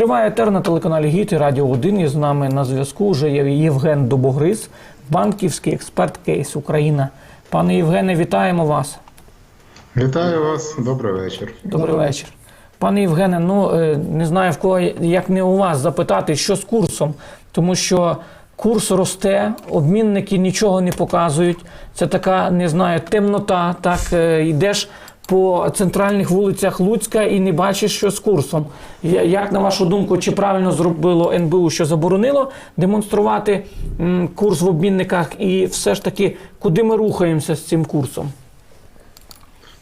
Триває етер на телеканалі Гіт і Радіо 1. І з нами на зв'язку вже є Євген Добогриз, банківський експерт Кейс Україна. Пане Євгене, вітаємо вас. Вітаю вас, добрий вечір. Добрий вечір. Пане Євгене, ну е, не знаю в кого, як не у вас запитати, що з курсом, тому що курс росте, обмінники нічого не показують. Це така, не знаю, темнота. Так е, йдеш по центральних вулицях Луцька і не бачиш, що з курсом. Як на вашу думку, чи правильно зробило НБУ, що заборонило демонструвати курс в обмінниках, і все ж таки, куди ми рухаємося з цим курсом?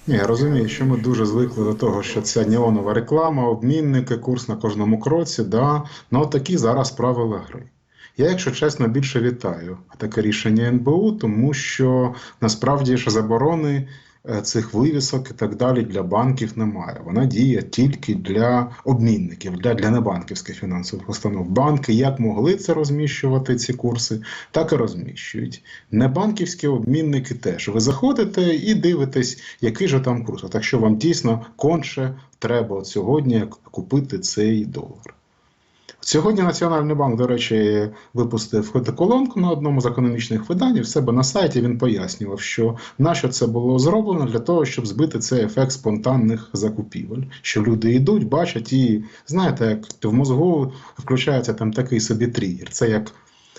Ні, я розумію, що ми дуже звикли до того, що це неонова реклама, обмінники, курс на кожному кроці. Да? Ну такі зараз правила гри. Я, якщо чесно, більше вітаю таке рішення НБУ, тому що насправді ж заборони цих вивісок і так далі для банків немає. Вона діє тільки для обмінників, для, для небанківських фінансових установ. Банки як могли це розміщувати, ці курси, так і розміщують. Небанківські обмінники теж. Ви заходите і дивитесь, який же там курс. От якщо вам дійсно конче треба от сьогодні купити цей долар. Сьогодні Національний банк, до речі, випустив колонку на одному з економічних видань. і В себе на сайті він пояснював, що нащо це було зроблено для того, щоб збити цей ефект спонтанних закупівель. Що люди йдуть, бачать, і знаєте, як в мозгу включається там такий собі тригер. Це як.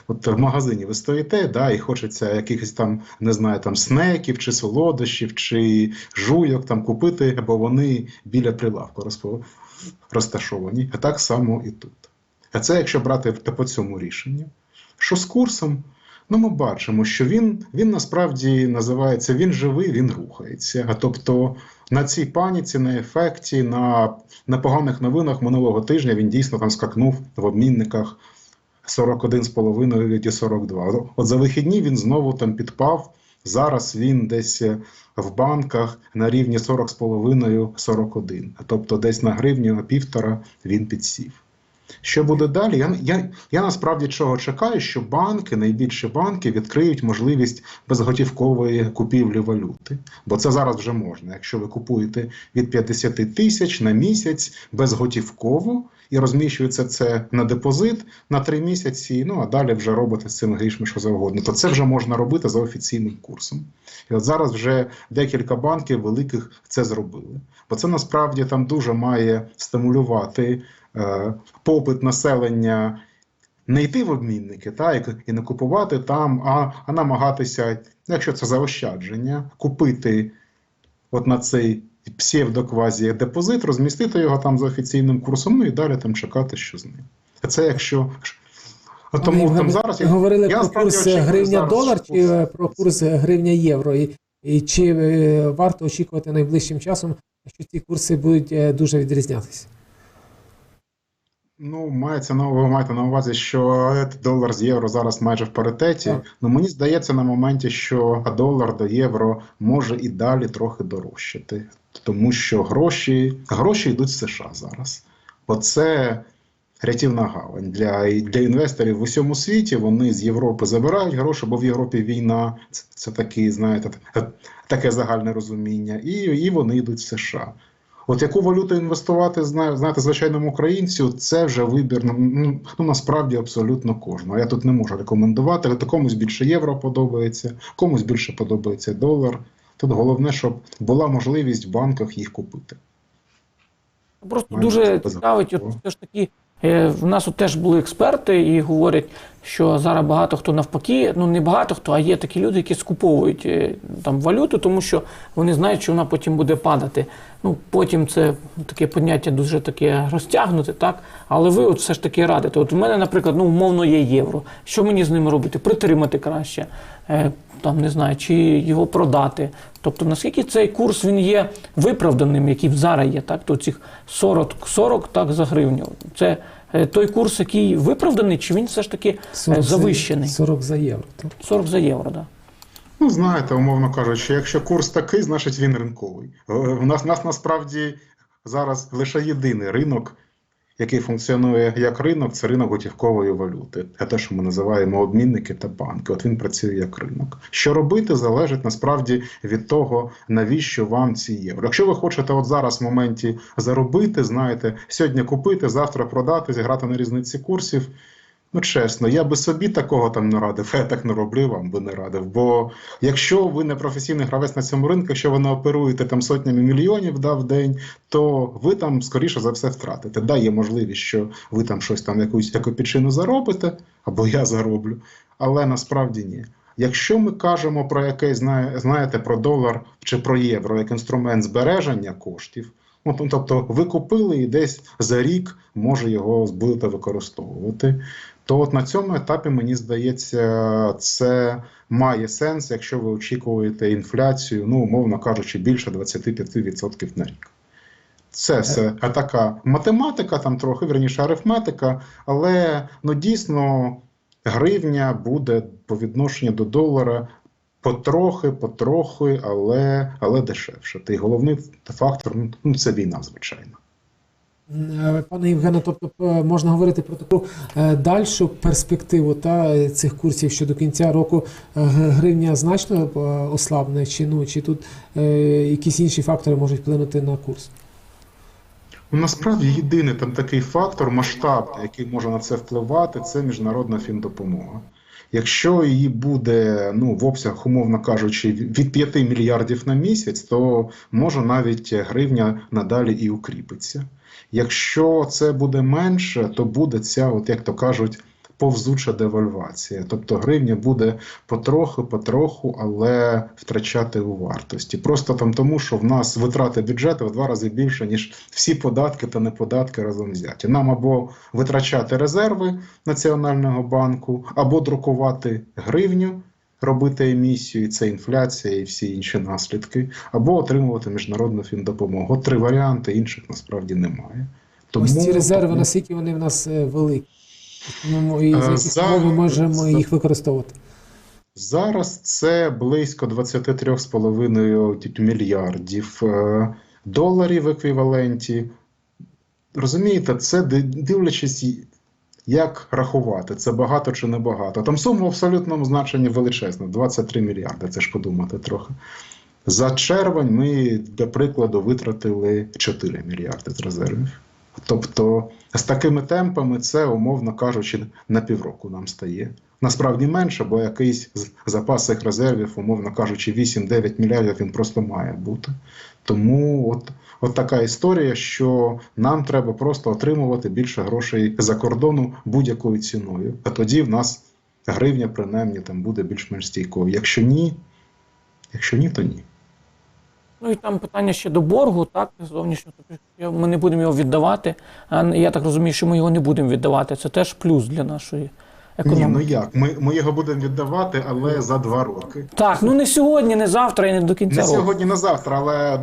От в магазині ви стоїте, да, і хочеться якихось там, не знаю, там снеків, чи солодощів, чи жуйок там купити, бо вони біля прилавку розташовані. А так само і тут. А це якщо брати по цьому рішенню. Що з курсом? Ну, ми бачимо, що він, він насправді називається він живий, він рухається. А тобто на цій паніці, на ефекті, на, на поганих новинах минулого тижня він дійсно там скакнув в обмінниках 41,5 і 42. От за вихідні він знову там підпав. Зараз він десь в банках на рівні 40,5-41. Тобто десь на гривню, на півтора він підсів. Що буде далі? Я, я, я насправді чого чекаю, що банки, найбільші банки, відкриють можливість безготівкової купівлі валюти. Бо це зараз вже можна. Якщо ви купуєте від 50 тисяч на місяць безготівково і розміщується це на депозит на 3 місяці, ну а далі вже робите з цими грішми що завгодно, то це вже можна робити за офіційним курсом. І от зараз вже декілька банків великих це зробили. Бо це насправді там дуже має стимулювати попит населення не йти в обмінники, та, і, не купувати там, а, а намагатися, якщо це заощадження, купити от на цей псевдоквазі депозит, розмістити його там за офіційним курсом, ну і далі там чекати, що з ним. А це якщо. От Тому Ми там зараз говорили я про курс гривня-долар чи курс- е, про курс гривня євро, і, і чи е, варто очікувати найближчим часом, що ці курси будуть е, дуже відрізнятися? Ну, мається на ви маєте на увазі, що долар з євро зараз майже в паритеті. Так. Ну мені здається на моменті, що долар до євро може і далі трохи дорожчати, тому що гроші, гроші йдуть в США зараз. Оце рятівна гавань для, для інвесторів в усьому світі. Вони з Європи забирають гроші, бо в Європі війна. Це, це такий, знаєте, таке загальне розуміння, і, і вони йдуть в США. От яку валюту інвестувати, знаєте, звичайному українцю, це вже вибір ну, ну, насправді абсолютно кожного. Я тут не можу рекомендувати, але комусь більше євро подобається, комусь більше подобається долар. Тут головне, щоб була можливість в банках їх купити. Просто Має дуже цікавить, все ж таки. Е, В нас от теж були експерти і говорять, що зараз багато хто навпаки, ну не багато хто, а є такі люди, які скуповують е, там валюту, тому що вони знають, що вона потім буде падати. Ну потім це таке поняття дуже таке розтягнуте, так. Але ви от все ж таки радите. От у мене, наприклад, ну умовно є євро. Що мені з ними робити? Притримати краще, е, там не знаю, чи його продати. Тобто, наскільки цей курс він є виправданим, який зараз є, так? То цих 40, 40 так за гривню. Це е, той курс, який виправданий, чи він все ж таки е, завищений? 40 за євро. Так? 40 за євро, так. Ну, знаєте, умовно кажучи, якщо курс такий, значить він ринковий. Е, У нас, у нас насправді зараз лише єдиний ринок, який функціонує як ринок, це ринок готівкової валюти. Це те, що ми називаємо обмінники та банки. От він працює як ринок. Що робити, залежить насправді від того, навіщо вам ці євро. Якщо ви хочете от зараз в моменті заробити, знаєте, сьогодні купити, завтра продати, зіграти на різниці курсів. Ну, чесно, я би собі такого там не радив, я так не роблю, вам би не радив. Бо якщо ви не професійний гравець на цьому ринку, якщо ви не оперуєте там сотнями мільйонів да, в день, то ви там скоріше за все втратите. Да, є можливість, що ви там щось там якусь яку підчину заробите, або я зароблю, але насправді ні. Якщо ми кажемо про знає- знаєте, про долар чи про євро як інструмент збереження коштів, ну, тобто ви купили і десь за рік може його будете використовувати, то от на цьому етапі, мені здається, це має сенс, якщо ви очікуєте інфляцію, ну, умовно кажучи, більше 25% на рік. Це все така математика, там трохи вірніше арифметика, але ну дійсно гривня буде по відношенню до долара потрохи, потрохи, але, але дешевше. Та й головний фактор ну, це війна, звичайно. Е, Пане Євгене, тобто е, можна говорити про таку е, дальшу перспективу та цих курсів, що до кінця року гривня значно ослабне, чи ну чи тут якісь інші фактори можуть вплинути на курс? Ну, Насправді єдиний там такий фактор масштабний, який може на це впливати, це міжнародна фіндопомога. Якщо її буде ну, в обсягах, умовно кажучи, від 5 мільярдів на місяць, то може навіть гривня надалі і укріпиться. Якщо це буде менше, то буде ця, от як то кажуть, повзуча девальвація. Тобто гривня буде потроху, потроху, але втрачати у вартості. Просто там тому, що в нас витрати бюджету в два рази більше, ніж всі податки та неподатки разом взяті. Нам або витрачати резерви Національного банку, або друкувати гривню. Робити емісію, і це інфляція і всі інші наслідки, або отримувати міжнародну фіндопомогу. От Три варіанти, інших насправді немає. Ось ці резерви, тому- наскільки вони в нас е, великі? Ну, і за Е, за- ми можемо за- їх використовувати? Зараз це близько 23,5 мільярдів е, доларів в еквіваленті. Розумієте, це дивлячись, як рахувати, це багато чи не багато. Там сума в абсолютному значенні величезна 23 мільярди, це ж подумати трохи. За червень ми, для прикладу, витратили 4 мільярди з резервів. Тобто, з такими темпами це, умовно кажучи, на півроку нам стає. Насправді менше, бо якийсь запас цих резервів, умовно кажучи, 8-9 мільярдів він просто має бути. Тому от, от така історія, що нам треба просто отримувати більше грошей за кордону будь-якою ціною. А тоді в нас гривня, принаймні, там буде більш-менш стійкою. Якщо ні, якщо ні, то ні. Ну і там питання ще до боргу, так, зовнішнього. Ми не будемо його віддавати. А я так розумію, що ми його не будемо віддавати. Це теж плюс для нашої Ні, ну як? Ми, ми його будемо віддавати, але за два роки. Так, ну не сьогодні, не завтра і не до кінця Не року. сьогодні, не завтра, але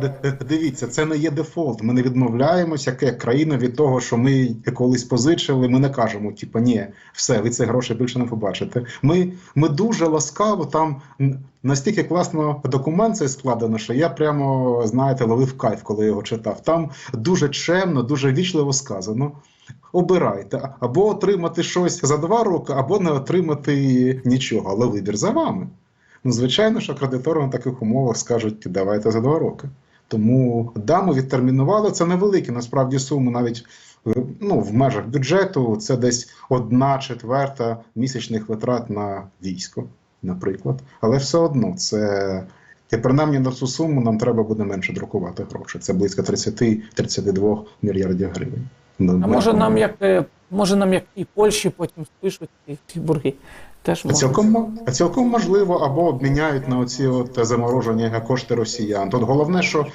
дивіться, це не є дефолт. Ми не відмовляємося, як як країна від того, що ми колись позичили. Ми не кажемо, типу, ні, все, ви ці гроші більше не побачите. Ми, ми дуже ласкаво там настільки класно документ цей складено, що я прямо знаєте ловив кайф, коли його читав. Там дуже чемно, дуже вічливо сказано. Обирайте або отримати щось за два роки, або не отримати нічого, але вибір за вами. Ну, звичайно, що кредитори на таких умовах скажуть, давайте за два роки. Тому да, ми відтермінували. Це невеликі насправді суми, навіть е, ну, в межах бюджету. Це десь одна четверта місячних витрат на військо, наприклад. Але все одно це. І принаймні на цю суму нам треба буде менше друкувати гроші. Це близько 30-32 мільярдів гривень. Ми А може нам як е, може нам як і Польщі потім спишуть ці- ці борги. Теж А. Цілком, а цілком можливо, або обміняють на оці от заморожені кошти росіян. Тут головне, що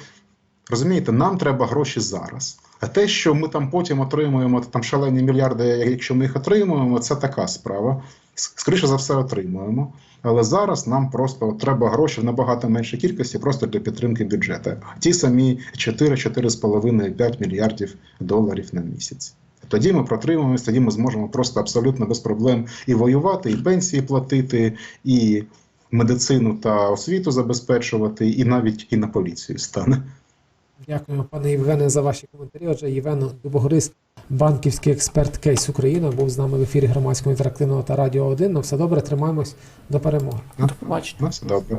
розумієте, нам треба гроші зараз. Те, що ми там потім отримуємо там шалені мільярди, якщо ми їх отримуємо, це така справа. Скоріше за все, отримуємо. Але зараз нам просто треба гроші в набагато меншій кількості, просто для підтримки бюджету. Ті самі 4-4,5-5 мільярдів доларів на місяць. Тоді ми протримуємося, тоді ми зможемо просто абсолютно без проблем і воювати, і пенсії платити, і медицину та освіту забезпечувати, і навіть і на поліцію стане. Дякуємо, пане Євгене, за ваші коментарі. Отже, Євген Дубогорис, банківський експерт Кейс Україна, був з нами в ефірі громадського інтерактивного та радіо 1. Ну все добре, тримаємось до перемоги. До побачення. На все добре.